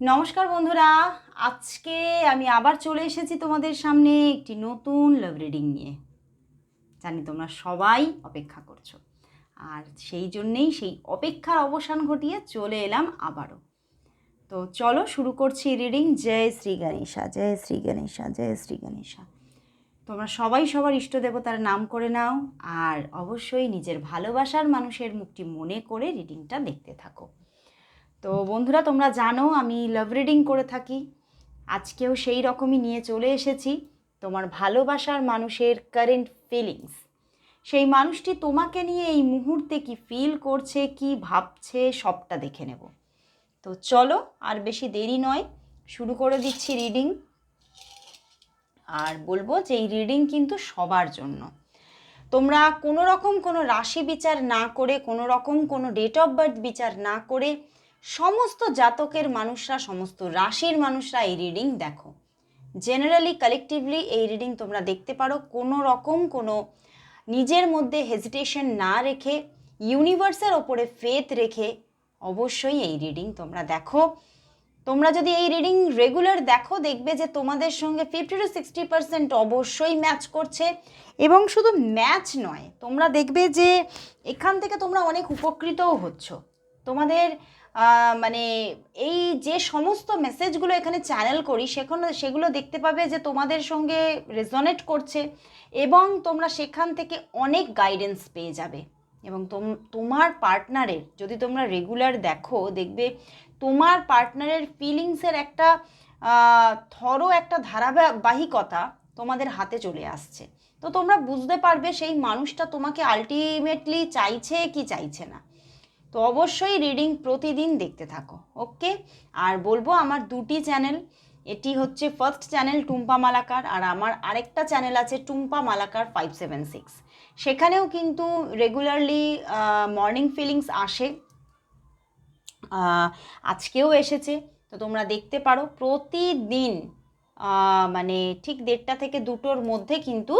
নমস্কার বন্ধুরা, আজকে আমি আবার চলে এসেছি তোমাদের সামনে একটি নতুন লাভ রিডিং নিয়ে। জানি তোমরা সবাই অপেক্ষা করছ। আর সেই জন্যেই সেই অপেক্ষার অবসান ঘটিয়ে চলে এলাম আবারও। তো চলো শুরু করছি রিডিং জয় শ্রী গণেশা, জয় শ্রী গণেশা, জয় শ্রী গণেশা। তোমরা সবাই সবার ইষ্ট দেবতার নাম করে নাও আর অবশ্যই নিজের ভালোবাসার মানুষের মুখটি মনে করে রিডিংটা দেখতে থাকো। তো বন্ধুরা, তোমরা জানো আমি লাভ রিডিং করে থাকি। আজকেও সেই রকমই নিয়ে চলে এসেছি, তোমার ভালোবাসার মানুষের কারেন্ট ফিলিংস সেই মানুষটি তোমাকে নিয়ে এই মুহূর্তে কি ফিল করছে, কি ভাবছে, সবটা দেখে নেব। তো চলো, আর বেশি দেরি নয়, শুরু করে দিচ্ছি রিডিং আর বলব যে এই রিডিং কিন্তু সবার জন্য। তোমরা কোনো রকম কোনো রাশি বিচার না করে, কোনো রকম কোনো ডেট অফ বার্থ বিচার না করে সমস্ত জাতকের মানুষরা, সমস্ত রাশির মানুষরা এই রিডিং দেখো। জেনারেলি কালেকটিভলি এই রিডিং তোমরা দেখতে পারো। কোনো রকম কোনো নিজের মধ্যে হেজিটেশন না রেখে ইউনিভার্সের ওপরে ফেথ রেখে অবশ্যই এই রিডিং তোমরা দেখো। তোমরা যদি এই রিডিং রেগুলার দেখো, দেখবে যে তোমাদের সঙ্গে ফিফটি টু সিক্সটি পার্সেন্ট অবশ্যই ম্যাচ করছে। এবং শুধু ম্যাচ নয়, তোমরা দেখবে যে এখান থেকে তোমরা অনেক উপকৃতও হচ্ছ। তোমাদের মানে এই যে সমস্ত মেসেজগুলো এখানে চ্যানেল করি, সেখানে, সেগুলো দেখতে পাবে যে তোমাদের সঙ্গে রেজনেট করছে এবং তোমরা সেখান থেকে অনেক গাইডেন্স পেয়ে যাবে। এবং তোম- তোমার পার্টনারের যদি তোমরা রেগুলার দেখো, দেখবে তোমার পার্টনারের ফিলিংসের একটা থরো একটা ধারাবাহিকতা তোমাদের হাতে চলে আসছে। তো তোমরা বুঝতে পারবে সেই মানুষটা তোমাকে আলটিমেটলি চাইছে কি চাইছে না। তো অবশ্যই রিডিং প্রতিদিন দেখতে থাকো ওকে আর বলব আমার দুটি চ্যানেল এটি হচ্ছে ফার্স্ট চ্যানেল টুম্পা মালাকার আর আমার আরেকটা চ্যানেল আছে Tumpa Malakar five seven six সেখানেও কিন্তু রেগুলারলি মর্নিং ফিলিংস আসে আজকেও এসেছে, তো তোমরা দেখতে পারো প্রতিদিন মানে ঠিক দেড়টা থেকে দুটোর মধ্যে কিন্তু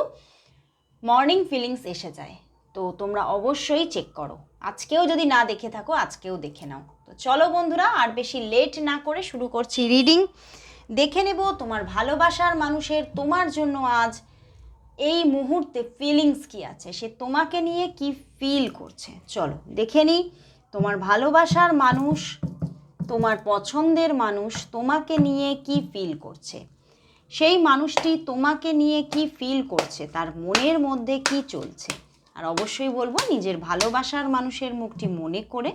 মর্নিং ফিলিংস এসে যায়। তো তোমরা অবশ্যই চেক করো। আজকেও যদি না দেখে থাকো, আজকেও দেখে নাও। তো চলো বন্ধুরা, আর বেশি লেট না করে শুরু করছি রিডিং দেখে নেব তোমার ভালোবাসার মানুষের তোমার জন্য আজ এই মুহূর্তে ফিলিংস কি আছে, সে তোমাকে নিয়ে কি ফিল করছে। চলো, দেখে নিই। তোমার ভালোবাসার মানুষ, তোমার পছন্দের মানুষ তোমাকে নিয়ে কি ফিল করছে? সেই মানুষটি তোমাকে নিয়ে কি ফিল করছে? তার মনের মধ্যে কি চলছে? আর অবশ্যই বলব নিজের ভালোবাসার মানুষের মুখটি মনে করে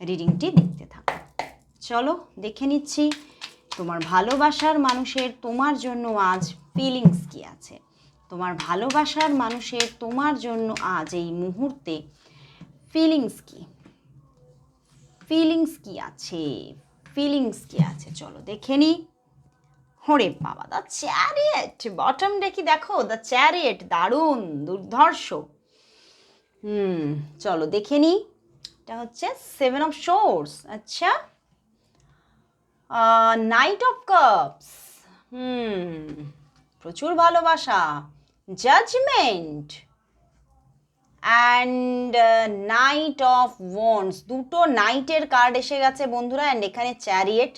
রিডিংটি দেখতে থাকো। চলো, দেখে নিচ্ছি তোমার ভালোবাসার মানুষের তোমার জন্য আজ ফিলিংস কি আছে? তোমার ভালোবাসার মানুষের তোমার জন্য আজ এই মুহূর্তে ফিলিংস কি? ফিলিংস কি আছে? ফিলিংস কি আছে? চলো, দেখে নিই হরে বাবা দ্য চ্যারিয়েট বটম দেখি দেখো? দ্য চ্যারিয়েট দারুণ, দুর্ধর্ষ। হুম, চলো দেখে নিই এটা হচ্ছে সেভেন অফ শোর্স আচ্ছা। নাইট অফ কাপস হুম, প্রচুর ভালোবাসা। Judgement and knight of wands দুটো নাইটের কার্ড এসে গেছে বন্ধুরা অ্যান্ড এখানে চ্যারিয়েট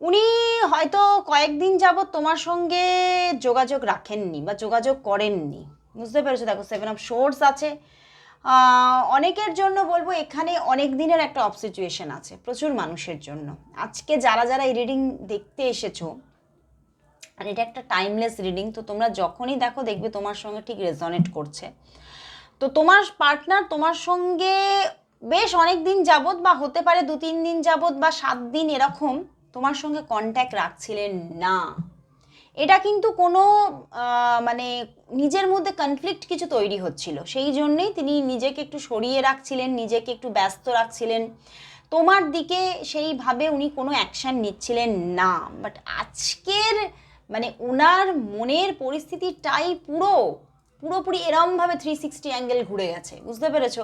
উনি হয়তো কয়েকদিন যাবৎ তোমার সঙ্গে যোগাযোগ রাখেননি বা যোগাযোগ করেননি। বুঝতে পেরেছ? দেখো সেভেন অফ শোর্স আছে। অনেকের জন্য বলব এখানে অনেক দিনের একটা অফ সিচুয়েশন আছে, প্রচুর মানুষের জন্য। আজকে যারা যারা এই রিডিং দেখতে এসেছ, আর এটা একটা টাইমলেস রিডিং তো তোমরা যখনই দেখো দেখবে তোমার সঙ্গে ঠিক রেজনেট করছে। তো তোমার পার্টনার তোমার সঙ্গে বেশ অনেক দিন যাবত বা হতে পারে দু তিন দিন যাবত বা সাত দিন এরকম তোমার সঙ্গে কন্ট্যাক্ট রাখছিলেন না। এটা কিন্তু কোনো মানে নিজের মধ্যে কনফ্লিক্ট কিছু তৈরি হচ্ছিল। সেই জন্যেই তিনি নিজেকে একটু সরিয়ে রাখছিলেন, নিজেকে একটু ব্যস্ত রাখছিলেন। তোমার দিকে সেইভাবে উনি কোনো অ্যাকশান নিচ্ছিলেন না। বাট আজকের মানে ওনার মনের পরিস্থিতিটাই পুরো, পুরোপুরি এরমভাবে থ্রি সিক্সটি অ্যাঙ্গেল ঘুরে গেছে। বুঝতে পেরেছ?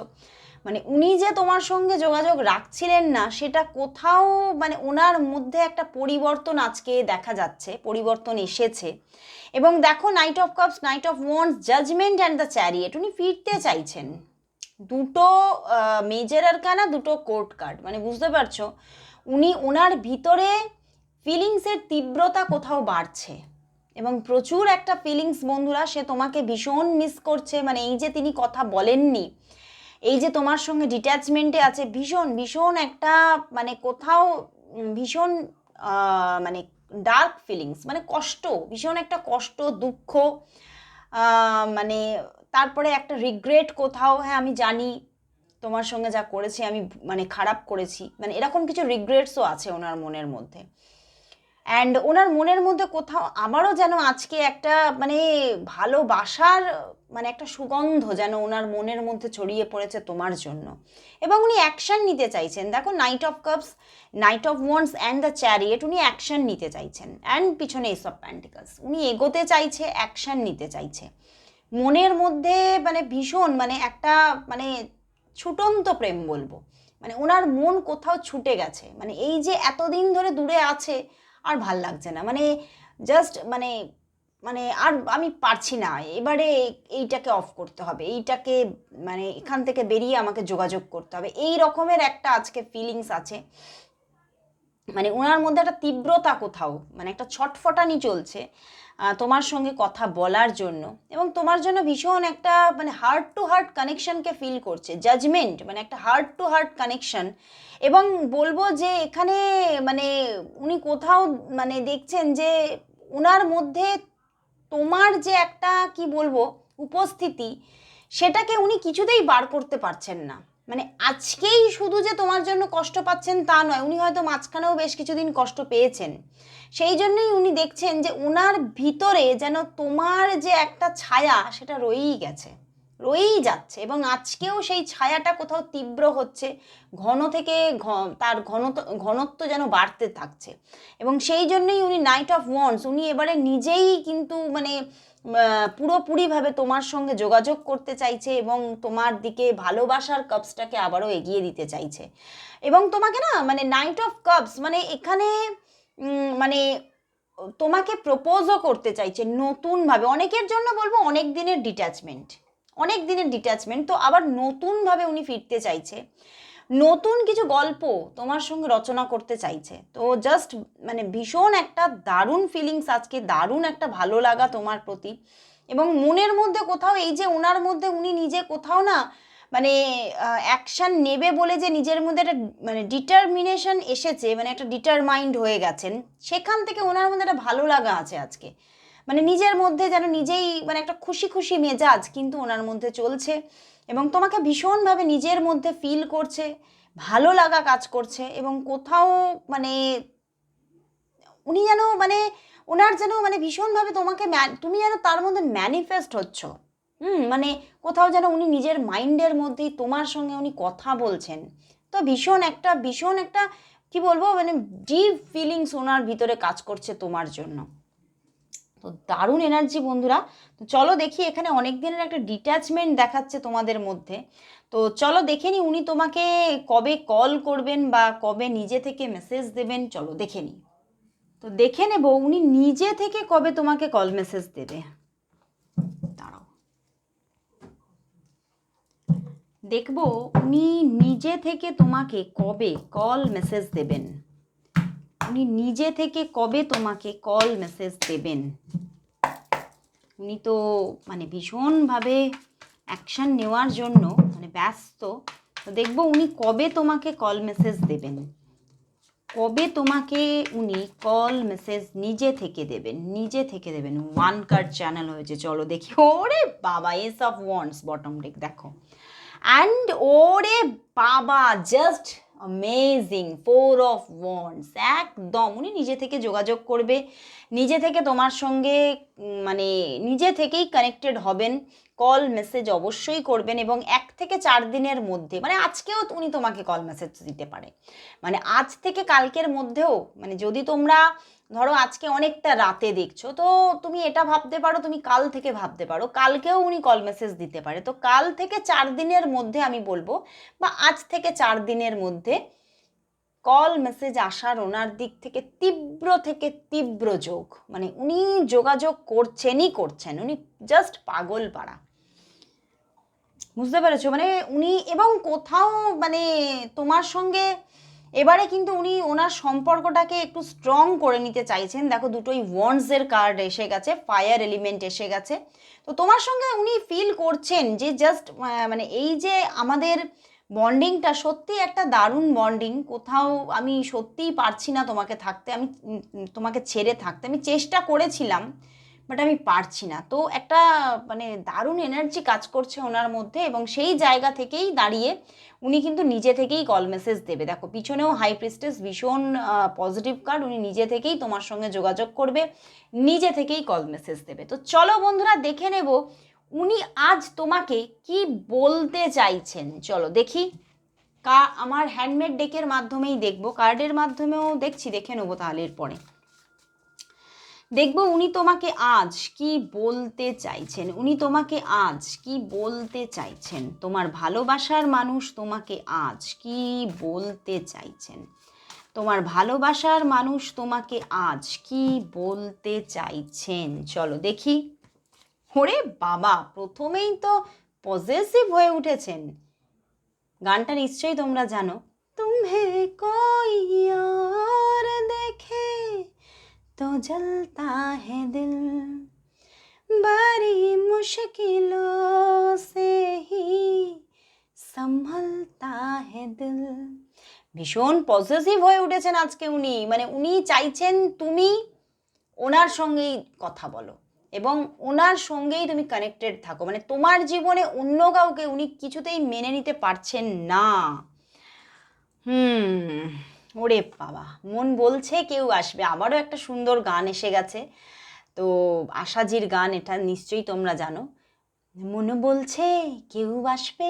মানে উনি যে তোমার সঙ্গে যোগাযোগ রাখছিলেন না, সেটা কোথাও মানে ওনার মধ্যে একটা পরিবর্তন আজকে দেখা যাচ্ছে, পরিবর্তন এসেছে। এবং দেখো knight of cups knight of wands judgement and the chariot উনি ফিরতে চাইছেন। দুটো মেজর আরকানা দুটো কোর্ট কার্ড মানে বুঝতে পারছ? উনি ওনার ভিতরে ফিলিংসের তীব্রতা কোথাও বাড়ছে। এবং প্রচুর একটা ফিলিংস বন্ধুরা, সে তোমাকে ভীষণ মিস করছে মানে এই যে তিনি কথা বলেননি এই যে তোমার সঙ্গে ডিট্যাচমেন্টে আছে, ভীষণ ভীষণ একটা মানে কোথাও, ভীষণ মানে ডার্ক ফিলিংস মানে কষ্ট, ভীষণ একটা কষ্ট, দুঃখ মানে তারপরে একটা রিগ্রেট কোথাও হ্যাঁ আমি জানি তোমার সঙ্গে যা করেছি, আমি মানে খারাপ করেছি মানে এরকম কিছু রিগ্রেটসও আছে ওনার মনের মধ্যে। অ্যান্ড ওনার মনের মধ্যে কোথাও আমারও যেন আজকে একটা মানে ভালোবাসার মানে একটা সুগন্ধ যেন ওনার মনের মধ্যে ছড়িয়ে পড়েছে তোমার জন্য। এবং উনি অ্যাকশন নিতে চাইছেন। দেখো knight of cups knight of wands and the chariot উনি অ্যাকশন নিতে চাইছেন। অ্যান্ড পিছনে এস অফ প্যান্টিকালস উনি এগোতে চাইছে অ্যাকশন নিতে চাইছে। মনের মধ্যে মানে ভীষণ মানে একটা মানে ছুটন্ত প্রেম বলব। মানে ওনার মন কোথাও ছুটে গেছে। মানে এই যে এতদিন ধরে দূরে আছে, আর ভালো লাগছে না। মানে জাস্ট মানে মানে আর আমি পারছি না। এবারে এইটাকে অফ করতে হবে। এইটাকে মানে এখান থেকে বেরিয়ে আমাকে যোগাযোগ করতে হবে। এই রকমের একটা আজকে ফিলিংস আছে। মানে ওনার মধ্যে একটা তীব্রতা কোথাও মানে একটা ছটফটানি চলছে তোমার সঙ্গে কথা বলার জন্য। এবং তোমার জন্য ভীষণ একটা মানে হার্ট টু হার্ট কানেকশনকে ফিল করছে। জাজমেন্ট মানে একটা হার্ট টু হার্ট কানেকশন এবং বলব যে এখানে মানে উনি কোথাও মানে দেখছেন যে ওনার মধ্যে তোমার যে একটা, কি বলব, উপস্থিতি, সেটাকে উনি কিছুতেই বার করতে পারছেন না। মানে আজকেই শুধু যে তোমার জন্য কষ্ট পাচ্ছেন তা নয়, উনি হয়তো মাঝখানেও বেশ কিছুদিন কষ্ট পেয়েছেন। সেই জন্যই উনি দেখছেন যে ওনার ভিতরে যেন তোমার যে একটা ছায়া, সেটা রয়েই গেছে। রয়েই যাচ্ছে এবং আজকেও সেই ছায়াটা কোথাও তীব্র হচ্ছে, ঘন থেকে তার ঘনত, ঘনত্ব যেন বাড়তে থাকছে। এবং সেই জন্যই উনি নাইট অফ ওয়ান্স উনি এবারে নিজেই কিন্তু মানে পুরোপুরিভাবে তোমার সঙ্গে যোগাযোগ করতে চাইছে এবং তোমার দিকে ভালোবাসার কাপসটাকে আবারও এগিয়ে দিতে চাইছে। এবং তোমাকে না মানে নাইট অফ কাপস মানে এখানে মানে তোমাকে প্রপোজও করতে চাইছে নতুনভাবে। অনেকের জন্য বলব অনেক দিনের ডিট্যাচমেন্ট অনেক দিনের ডিট্যাচমেন্ট তো আবার নতুনভাবে উনি ফিরতে চাইছে। নতুন কিছু গল্প তোমার সঙ্গে রচনা করতে চাইছে। তো জাস্ট মানে ভীষণ একটা দারুণ ফিলিংস আজকে, দারুণ একটা ভালো লাগা তোমার প্রতি। এবং মনের মধ্যে কোথাও এই যে ওনার মধ্যে উনি নিজে কোথাও না মানে অ্যাকশন নেবে বলে যে নিজের মধ্যে একটা মানে ডিটারমিনেশন এসেছে মানে একটা ডিটারমাইন্ড হয়ে গেছেন, সেখান থেকে ওনার মধ্যে একটা ভালো লাগা আছে আজকে। মানে নিজের মধ্যে যেন নিজেই মানে একটা খুশি খুশি মেজাজ কিন্তু ওনার মধ্যে চলছে এবং তোমাকে ভীষণভাবে নিজের মধ্যে ফিল করছে, ভালো লাগা কাজ করছে এবং কোথাও মানে উনি যেন মানে ওনার যেন মানে ভীষণভাবে তোমাকে তুমি যেন তার মধ্যে ম্যানিফেস্ট হচ্ছ। হুম মানে কোথাও যেন উনি নিজের মাইন্ডের মধ্যেই তোমার সঙ্গে উনি কথা বলছেন। তো ভীষণ একটা ভীষণ একটা কি বলব মানে ডিপ ফিলিংস ওনার ভিতরে কাজ করছে তোমার জন্য। তো দারুণ এনার্জি বন্ধুরা। তো চলো দেখি এখানে অনেক দিনের একটা ডিট্যাচমেন্ট দেখাচ্ছে তোমাদের মধ্যে। তো চলো দেখে নি উনি তোমাকে কবে কল করবেন বা কবে নিজে থেকে মেসেজ দেবেন। চলো দেখে নি তো দেখে নেব উনি নিজে থেকে কবে তোমাকে কল মেসেজ দেবে। দাঁড়াও। দেখব উনি নিজে থেকে তোমাকে কবে কল মেসেজ দেবেন। উনি নিজে থেকে কবে তোমাকে কল মেসেজ দেবেন? উনি তো মানে ভীষণভাবে অ্যাকশন নেওয়ার জন্য মানে ব্যস্ত। তো দেখব উনি কবে তোমাকে কল মেসেজ দেবেন। কবে তোমাকে উনি কল মেসেজ নিজে থেকে দেবেন? নিজে থেকে দেবেন। ওয়ান কার্ড চ্যানেল হয়েছে। চলো দেখি। ওরে বাবা ace of wands bottom deck দেখো। অ্যান্ড ওরে বাবা just amazing four of wands একদম। উনি নিজে থেকে যোগাযোগ করবে। নিজে থেকে তোমার সঙ্গে মানে নিজে থেকেই কানেক্টেড হবেন। কল মেসেজ অবশ্যই করবেন এবং এক থেকে চার দিনের মধ্যে মানে আজকেও উনি তোমাকে কল মেসেজ দিতে পারে। মানে আজ থেকে কালকের মধ্যেও মানে যদি তোমরা ধরো আজকে অনেকটা রাতে দেখছ, তো তুমি এটা ভাবতে পারো, তুমি কাল থেকে ভাবতে পারো, কালকেও উনি কল মেসেজ দিতে পারে। তো কাল থেকে চার দিনের মধ্যে আমি বলব, বা আজ থেকে চার দিনের মধ্যে কল মেসেজ আসার ওনার দিক থেকে তীব্র থেকে তীব্র যোগ মানে উনি যোগাযোগ করছেনই করছেন, উনি জাস্ট পাগল পাড়া। বুঝতে পেরেছ? মানে উনি এবং কোথাও মানে তোমার সঙ্গে এবারে কিন্তু উনি ওনার সম্পর্কটাকে একটু স্ট্রং করে নিতে চাইছেন। দেখো দুটোই ওয়ান্ডসের কার্ড এসে গেছে ফায়ার এলিমেন্ট এসে গেছে। তো তোমার সঙ্গে উনি ফিল করছেন যে জাস্ট মানে এই যে আমাদের বন্ডিংটা সত্যি একটা দারুণ বন্ডিং কোথাও আমি সত্যিই পারছি না তোমাকে থাকতে, আমি তোমাকে ছেড়ে থাকতে। আমি চেষ্টা করেছিলাম বাট আমি পারছি না। তো একটা মানে দারুণ এনার্জি কাজ করছে ওনার মধ্যে এবং সেই জায়গা থেকেই দাঁড়িয়ে উনি কিন্তু নিজে থেকেই কল মেসেজ দেবে। দেখো, পিছনেও হাই প্রিস্টেস ভীষণ পজিটিভ কার্ড উনি নিজে থেকেই তোমার সঙ্গে যোগাযোগ করবে, নিজে থেকেই কল মেসেজ দেবে। তো চলো বন্ধুরা, দেখে নেব উনি আজ তোমাকে কি বলতে চাইছেন। চলো দেখি, কা, আমার হ্যান্ডমেড ডেকের মাধ্যমেই দেখব। কার্ডের মাধ্যমেও দেখছি, দেখে নেব তাহলে এরপরে। দেখব উনি তোমাকে আজ কি বলতে চাইছেন। উনি তোমাকে আজ কি বলতে চাইছেন। তোমার ভালোবাসার মানুষ তোমাকে আজ কি বলতে চাইছেন। তোমার ভালোবাসার মানুষ তোমাকে আজ কি বলতে চাইছেন। চলো দেখি। ওরে বাবা, প্রথমেই তো পজেসিভ হয়ে উঠেছেন। গানটা নিশ্চয়ই তোমরা জানো। তুমি কই দেখে तो जलता है दिल बड़ी मुश्किलों से ही संभलता है दिल ভীষণ পজিটিভ হয়ে উঠেছেন আজকে উনি মানে উনি চাইছেন তুমি ওনার সঙ্গেই কথা বলো এবং ওনার সঙ্গেই তুমি কানেক্টেড থাকো মানে তোমার জীবনে অন্য কাউকে উনি কিছুতেই মেনে নিতে পারছেন না হুম ওরে বাবা, মন বলছে কেউ আসবে। আবারও একটা সুন্দর গান এসে গেছে। তো আশাজির গান, এটা নিশ্চয়ই তোমরা জানো। মন বলছে কেউ আসবে,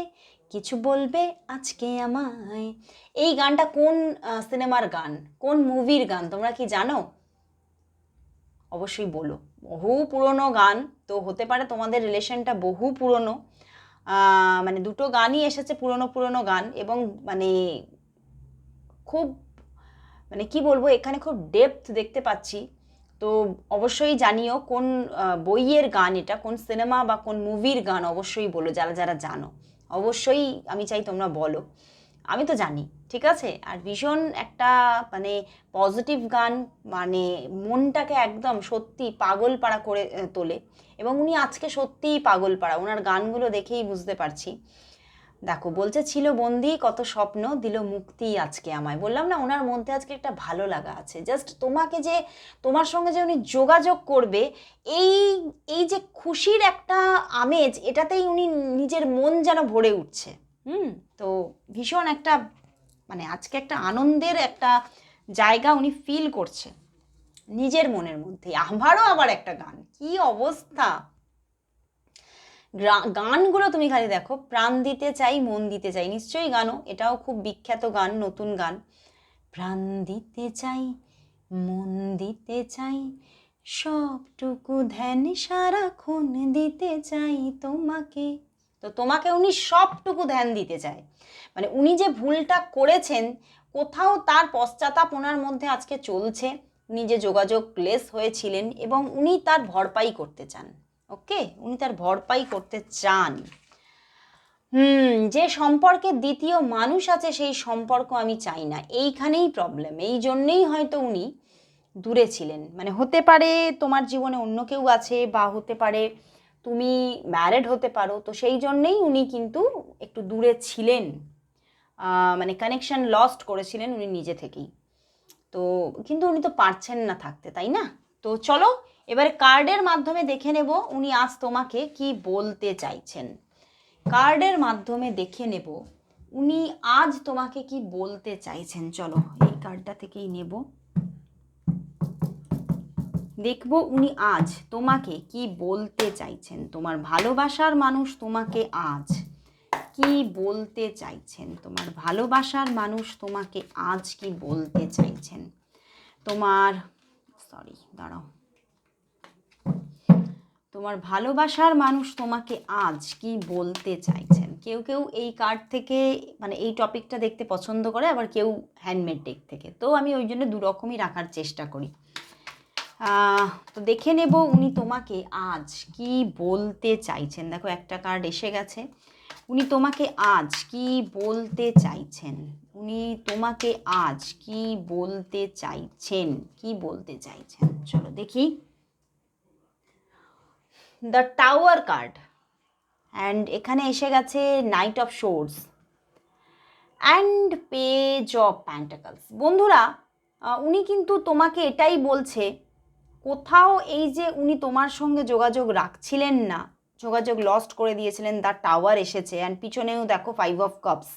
কিছু বলবে আজকে আমায়। এই গানটা কোন সিনেমার গান? কোন মুভির গান? তোমরা কি জানো? অবশ্যই বলো। বহু পুরনো গান, তো হতে পারে তোমাদের রিলেশনটা বহু পুরনো। মানে দুটো গানই এসেছে পুরনো পুরনো গান এবং মানে খুব মানে কি বলব, এখানে খুব ডেপথ দেখতে পাচ্ছি। তো অবশ্যই জানিও কোন বইয়ের গান এটা, কোন সিনেমা বা কোন মুভির গান অবশ্যই বলো, যারা যারা জানো। অবশ্যই আমি চাই তোমরা বলো। আমি তো জানি, ঠিক আছে? আর ভীষণ একটা মানে পজিটিভ গান মানে মনটাকে একদম সত্যি পাগল পাড়া করে তোলে। এবং উনি আজকে সত্যিই পাগল পাড়া ওনার গানগুলো দেখেই বুঝতে পারছি। দেখো, বলছে, ছিল বন্দি, কত স্বপ্ন, দিল মুক্তি আজকে আমায়। বললাম, না, ওনার মধ্যে আজকে একটা ভালো লাগা আছে। জাস্ট তোমাকে যে, তোমার সঙ্গে যে উনি যোগাযোগ করবে, এই এই যে খুশির একটা আমেজ, এটাতেই উনি নিজের মন যেন ভরে উঠছে। হুম? তো ভীষণ একটা মানে আজকে একটা আনন্দের একটা জায়গা উনি ফিল করছে নিজের মনের মধ্যে আমারও আবার একটা গান। কি অবস্থা! গানগুলো তুমি খালি দেখো, প্রাণ দিতে চাই, মন দিতে চাই, নিশ্চয়ই গানও, এটাও খুব বিখ্যাত গান, নতুন গান। প্রাণ দিতে চাই, মন দিতে চাই, সবটুকু ধ্যান সারাক্ষণ দিতে চাই তোমাকে। তো তোমাকে উনি সবটুকু ধ্যান দিতে চায়। মানে উনি যে ভুলটা করেছেন, কোথাও তার পশ্চাতাপ ওনার মধ্যে আজকে চলছে, উনি যে যোগাযোগ লেস হয়েছিলেন এবং উনি তার ভরপাই করতে চান। ওকে? উনি তার ভরপাই করতে চান। হুম, যে সম্পর্কে দ্বিতীয় মানুষ আছে সেই সম্পর্ক আমি চাই না। এইখানেই প্রবলেম এই জন্যেই হয়তো উনি দূরে ছিলেন। মানে হতে পারে তোমার জীবনে অন্য কেউ আছে বা হতে পারে তুমি ম্যারেড হতে পারো, তো সেই জন্যেই উনি কিন্তু একটু দূরে ছিলেন। মানে কানেকশন লস্ট করেছিলেন উনি নিজে থেকেই। তো, কিন্তু উনি তো পারছেন না থাকতে, তাই না? তো চলো এবারে কার্ডের মাধ্যমে দেখে নেব উনি আজ তোমাকে কি বলতে চাইছেন। কার্ডের মাধ্যমে দেখে নেব উনি আজ তোমাকে কি বলতে চাইছেন। চলো, এই কার্ডটা থেকেই নেব। দেখব উনি আজ তোমাকে কি বলতে চাইছেন। তোমার ভালোবাসার মানুষ তোমাকে আজ কি বলতে চাইছেন। তোমার ভালোবাসার মানুষ তোমাকে আজ কি বলতে চাইছেন। তোমার সরি দাঁড়াও। তোমার ভালোবাসার মানুষ তোমাকে আজ কি বলতে চাইছেন? কেউ কেউ এই কার্ড থেকে মানে এই টপিকটা দেখতে পছন্দ করে, আবার কেউ হ্যান্ডমেড ডেক থেকে। তো আমি ওই জন্য দুরকমই রাখার চেষ্টা করি। তো দেখে নেব উনি তোমাকে আজ কি বলতে চাইছেন। দেখো, একটা কার্ড এসে গেছে। উনি তোমাকে আজ কি বলতে চাইছেন? উনি তোমাকে আজ কি বলতে চাইছেন? কি বলতে চাইছেন? চলো দেখি। দ্য টাওয়ার কার্ড অ্যান্ড এখানে এসে গেছে knight of swords and page of pentacles বন্ধুরা উনি কিন্তু তোমাকে এটাই বলছে, কোথাও এই যে উনি তোমার সঙ্গে যোগাযোগ রাখছিলেন না, যোগাযোগ লস্ট করে দিয়েছিলেন দ্য টাওয়ার এসেছে অ্যান্ড পিছনেও দেখো ফাইভ অফ কাপস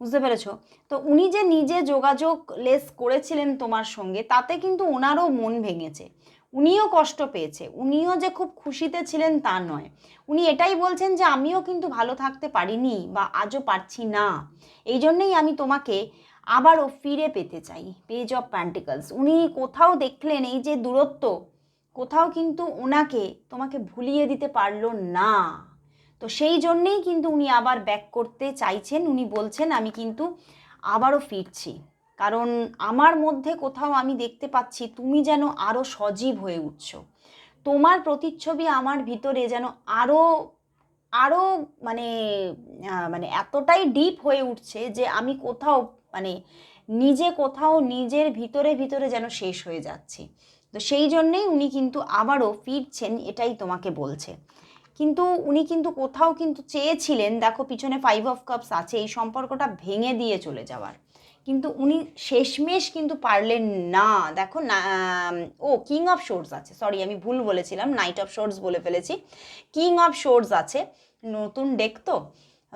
বুঝতে পেরেছ? তো উনি যে নিজে যোগাযোগ লেস করেছিলেন তোমার সঙ্গে, তাতে কিন্তু ওনারও মন ভেঙেছে। উনিও কষ্ট পেয়েছে, উনিও যে খুব খুশিতে ছিলেন তা নয়। উনি এটাই বলছেন যে, আমিও কিন্তু ভালো থাকতে পারিনি বা আজও পারছি না। এই জন্যেই আমি তোমাকে আবারও ফিরে পেতে চাই। পেজ অফ প্যান্টিকলস উনি কোথাও দেখলেন এই যে দূরত্ব, কোথাও কিন্তু ওনাকে তোমাকে ভুলিয়ে দিতে পারল না। তো সেই জন্যেই কিন্তু উনি আবার ব্যাক করতে চাইছেন। উনি বলছেন, আমি কিন্তু আবারও ফিরছি। কারণ আমার মধ্যে কোথাও আমি দেখতে পাচ্ছি তুমি যেন আরও সজীব হয়ে উঠছো। তোমার প্রতিচ্ছবি আমার ভিতরে যেন আরও আরও মানে মানে এতটাই ডিপ হয়ে উঠছে যে আমি কোথাও মানে নিজে কোথাও নিজের ভিতরে ভিতরে যেন শেষ হয়ে যাচ্ছি। তো সেই জন্যেই উনি কিন্তু আবারও ফিরছেন এটাই তোমাকে বলছে। কিন্তু উনি কিন্তু কোথাও কিন্তু চেয়েছিলেন, দেখো পিছনে ফাইভ অফ কাপস আছে, এই সম্পর্কটা ভেঙে দিয়ে চলে যাওয়ার। কিন্তু উনি শেষমেশ কিন্তু পারলেন না। দেখো না ও কিং অফ শোর্স আছে। সরি আমি ভুল বলেছিলাম। নাইট অফ শোর্স বলে ফেলেছি। কিং অফ শোর্স আছে। নতুন ডেক তো।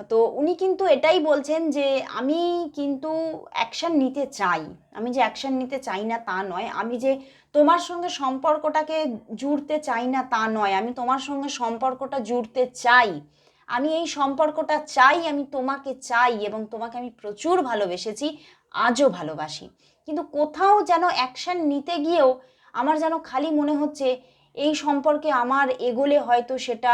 তো উনি কিন্তু এটাই বলছেন যে, আমি কিন্তু অ্যাকশন নিতে চাই। আমি যে অ্যাকশন নিতে চাই না তা নয়। আমি যে তোমার সঙ্গে সম্পর্কটাকে জুড়তে চাই না তা নয়। আমি তোমার সঙ্গে সম্পর্কটা জুড়তে চাই। আমি এই সম্পর্কটা চাই, আমি তোমাকে চাই এবং তোমাকে আমি প্রচুর ভালোবেসেছি, আজও ভালোবাসি। কিন্তু কোথাও যেন অ্যাকশান নিতে গিয়েও আমার যেন খালি মনে হচ্ছে, এই সম্পর্কে আমার এগোলে হয়তো সেটা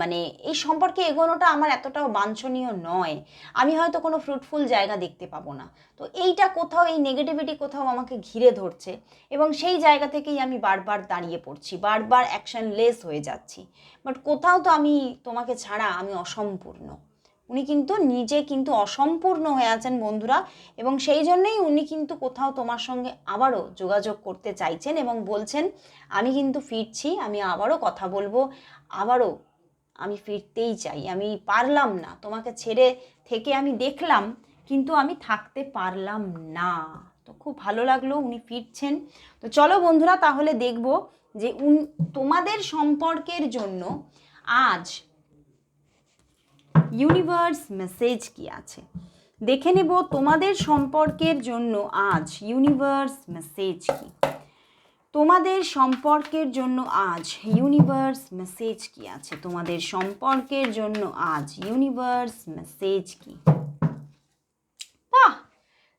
মানে এই সম্পর্কে এগোনোটা আমার এতটাও বাঞ্ছনীয় নয়। আমি হয়তো কোনো ফ্রুটফুল জায়গা দেখতে পাবো না। তো এইটা কোথাও, এই নেগেটিভিটি কোথাও আমাকে ঘিরে ধরছে এবং সেই জায়গা থেকেই আমি বারবার দাঁড়িয়ে পড়ছি, বারবার অ্যাকশন লেস হয়ে যাচ্ছি। বাট কোথাও তো আমি তোমাকে ছাড়া আমি অসম্পূর্ণ। উনি কিন্তু নিজে কিন্তু অসম্পূর্ণ হয়ে আছেন বন্ধুরা এবং সেই জন্যই উনি কিন্তু কোথাও তোমার সঙ্গে আবারও যোগাযোগ করতে চাইছেন এবং বলছেন, আমি কিন্তু ফিরছি, আমি আবারও কথা বলব, আবারও আমি ফিরতেই চাই, আমি পারলাম না। তোমাকে ছেড়ে থেকে আমি দেখলাম, কিন্তু আমি থাকতে পারলাম না। তো খুব ভালো লাগল উনি ফিরছেন। তো চলো বন্ধুরা, তাহলে দেখব যে উন, তোমাদের সম্পর্কের জন্য আজ ইউনিভার্স মেসেজ কি আছে? দেখে নেব তোমাদের সম্পর্কের জন্য আজ ইউনিভার্স মেসেজ কি। তোমাদের সম্পর্কের জন্য আজ ইউনিভার্স মেসেজ কি আছে? তোমাদের সম্পর্কের জন্য আজ ইউনিভার্স মেসেজ কি? বাহ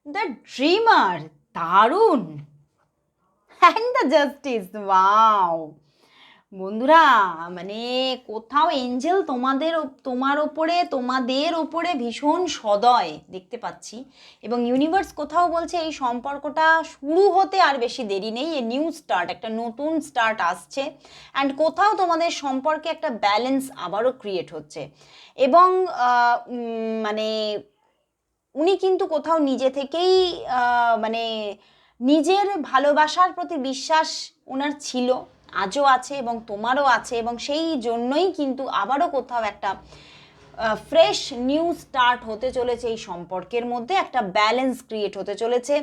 দ্য ড্রিমার দারুণ। অ্যান্ড দ্য জাস্টিস ওয়াও বন্ধুরা মানে কোথাও এঞ্জেল তোমাদের তোমার ওপরে, তোমাদের ওপরে ভীষণ সদয় দেখতে পাচ্ছি। এবং ইউনিভার্স কোথাও বলছে এই সম্পর্কটা শুরু হতে আর বেশি দেরি নেই, এ নিউ স্টার্ট একটা নতুন স্টার্ট আসছে। অ্যান্ড কোথাও তোমাদের সম্পর্কে একটা ব্যালেন্স আবারও ক্রিয়েট হচ্ছে। এবং মানে উনি কিন্তু কোথাও নিজে থেকেই মানে নিজের ভালোবাসার প্রতি বিশ্বাস ওনার ছিল। আজও আছে এবং তোমারও আছে এবং সেই জন্যই কিন্তু আবারও কোথাও একটা ফ্রেশ নিউ স্টার্ট হতে চলেছে এই সম্পর্কের মধ্যে, একটা ব্যালেন্স ক্রিয়েট হতে চলেছে।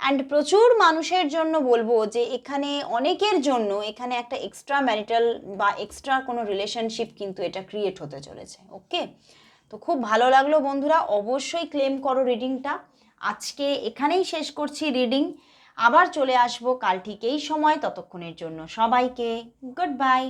অ্যান্ড প্রচুর মানুষের জন্য বলব যে এখানে অনেকের জন্য এখানে একটা এক্সট্রা ম্যারিটাল বা এক্সট্রা কোনো রিলেশনশিপ কিন্তু এটা ক্রিয়েট হতে চলেছে ওকে তো খুব ভালো লাগল বন্ধুরা, অবশ্যই ক্লেম করো রিডিংটা আজকে এখানেই শেষ করছি রিডিং আবার চলে আসব। কাল ঠিক এই সময় ততক্ষণের জন্য সবাইকে গুড বাই